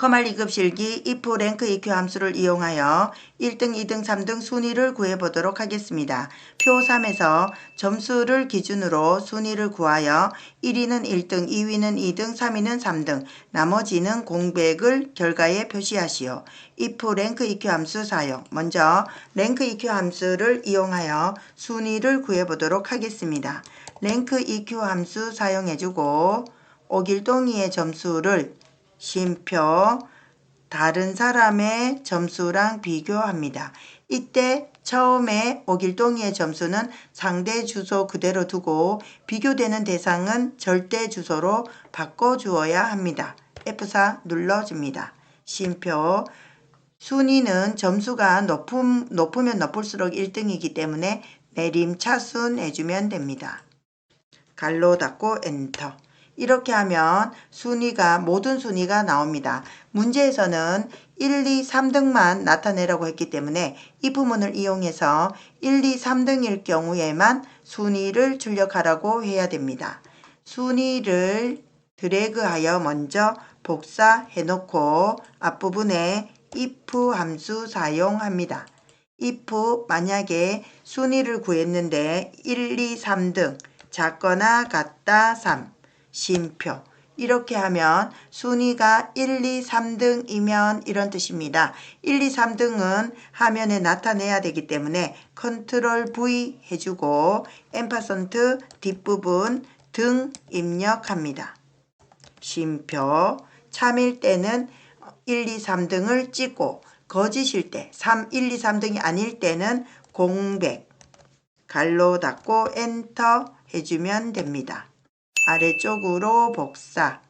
커말 2급 실기 if 랭크 EQ 함수를 이용하여 1등, 2등, 3등 순위를 구해보도록 하겠습니다. 표 3에서 점수를 기준으로 순위를 구하여 1위는 1등, 2위는 2등, 3위는 3등, 나머지는 공백을 결과에 표시하시오. if 랭크 EQ 함수 사용. 먼저 랭크 EQ 함수를 이용하여 순위를 구해보도록 하겠습니다. 랭크 EQ 함수 사용해주고 오길동이의 점수를 쉼표 다른 사람의 점수랑 비교합니다. 이때 처음에 오길동이의 점수는 상대 주소 그대로 두고 비교되는 대상은 절대 주소로 바꿔주어야 합니다. F4 눌러줍니다. 쉼표 순위는 점수가 높음, 높으면 높을수록 1등이기 때문에 내림 차순 해주면 됩니다. 갈로 닫고 엔터. 이렇게 하면 순위가 모든 순위가 나옵니다. 문제에서는 1, 2, 3등만 나타내라고 했기 때문에 이 부분을 이용해서 1, 2, 3등일 경우에만 순위를 출력하라고 해야 됩니다. 순위를 드래그하여 먼저 복사해 놓고 앞부분에 if 함수 사용합니다. if 만약에 순위를 구했는데 1, 2, 3등 작거나 같다 3 쉼표 이렇게 하면 순위가 1, 2, 3등이면 이런 뜻입니다. 1, 2, 3등은 화면에 나타내야 되기 때문에 컨트롤 V 해주고 앰퍼센트 뒷부분 등 입력합니다. 쉼표 참일 때는 1, 2, 3등을 찍고 거짓일 때 3, 1, 2, 3등이 아닐 때는 공백 갈로 닫고 엔터 해주면 됩니다. 아래쪽으로 복사